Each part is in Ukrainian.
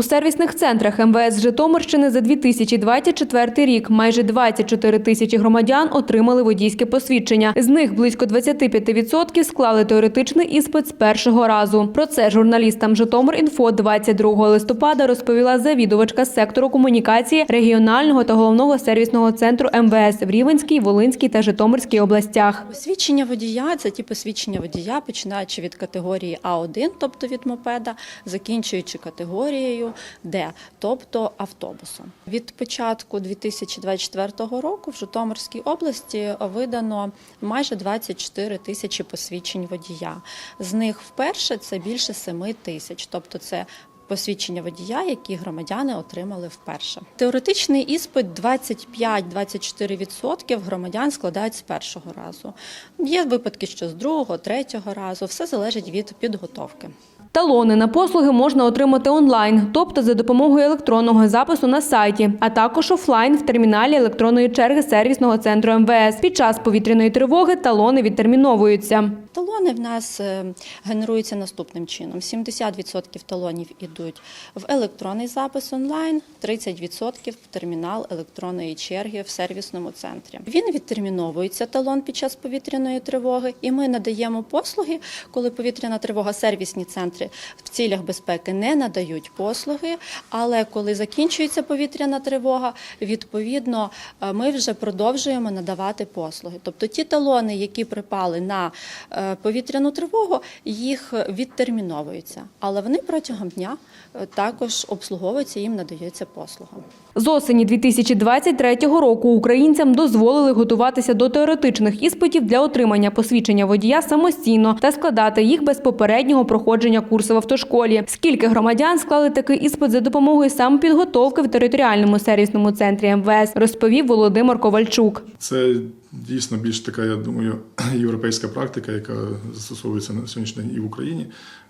У сервісних центрах МВС Житомирщини за 2024 рік майже 24 тисячі громадян отримали водійське посвідчення. З них близько 25% склали теоретичний іспит з першого разу. Про це журналістам Житомир.Інфо 22 листопада розповіла завідувачка сектору комунікації регіонального та головного сервісного центру МВС в Рівенській, Волинській та Житомирській областях. Посвідчення водія це ті посвідчення водія, починаючи від категорії А1, тобто від мопеда, закінчуючи категорією Д, тобто автобусом. Від початку 2024 року в Житомирській області видано майже 24 тисячі посвідчень водія. З них вперше це більше 7 тисяч, тобто це посвідчення водія, які громадяни отримали вперше. Теоретичний іспит 25-24% громадян складають з першого разу. Є випадки, що з другого, третього разу. Все залежить від підготовки. Талони на послуги можна отримати онлайн, тобто за допомогою електронного запису на сайті, а також офлайн в терміналі електронної черги сервісного центру МВС. Під час повітряної тривоги талони відтерміновуються. Талони в нас е, генеруються наступним чином: 70% талонів ідуть в електронний запис онлайн, 30% в термінал електронної черги в сервісному центрі. Він відтерміновується талон під час повітряної тривоги, і ми надаємо послуги, коли повітряна тривога, сервісні центри в цілях безпеки не надають послуги. Але коли закінчується повітряна тривога, відповідно е, ми вже продовжуємо надавати послуги. Тобто ті талони, які припали на е, повітряну тривогу, їх відтерміновуються, але вони протягом дня е, також обслуговуються, їм надається послуга. З осені 2023 року українцям дозволили готуватися до теоретичних іспитів для отримання посвідчення водія самостійно та складати їх без попереднього проходження курсу в автошколі. Скільки громадян склали такий іспит за допомогою самопідготовки в територіальному сервісному центрі МВС, розповів Володимир Ковальчук. Це дійсно більш така, я думаю, європейська практика, яка застосовується на сьогоднішній день і в Україні.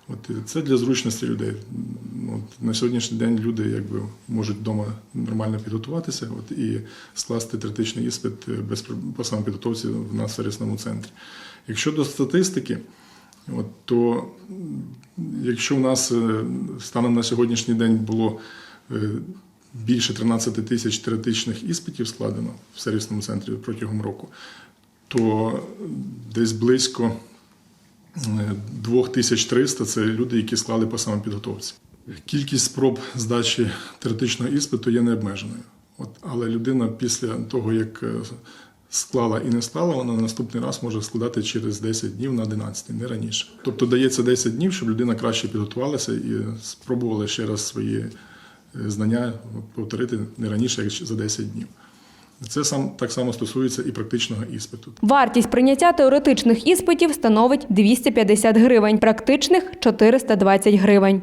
От це для зручності людей. От, на сьогоднішній день люди якби можуть вдома нормально підготуватися от, і скласти теоретичний іспит без по самопідготовці в нас сервісному центрі. Якщо до статистики, от, то якщо в нас е, станом на сьогоднішній день було е, більше 13 тисяч теоретичних іспитів складено в сервісному центрі протягом року, то десь близько е, 2300 це люди, які склали по самопідготовці. Кількість спроб здачі теоретичного іспиту є необмеженою. От, але людина після того, як е, склала і не склала, вона на наступний раз може складати через 10 днів на 11, не раніше. Тобто дається 10 днів, щоб людина краще підготувалася і спробувала ще раз свої е, знання повторити не раніше, як за 10 днів. Це сам так само стосується і практичного іспиту. Вартість прийняття теоретичних іспитів становить 250 гривень, практичних 420 гривень.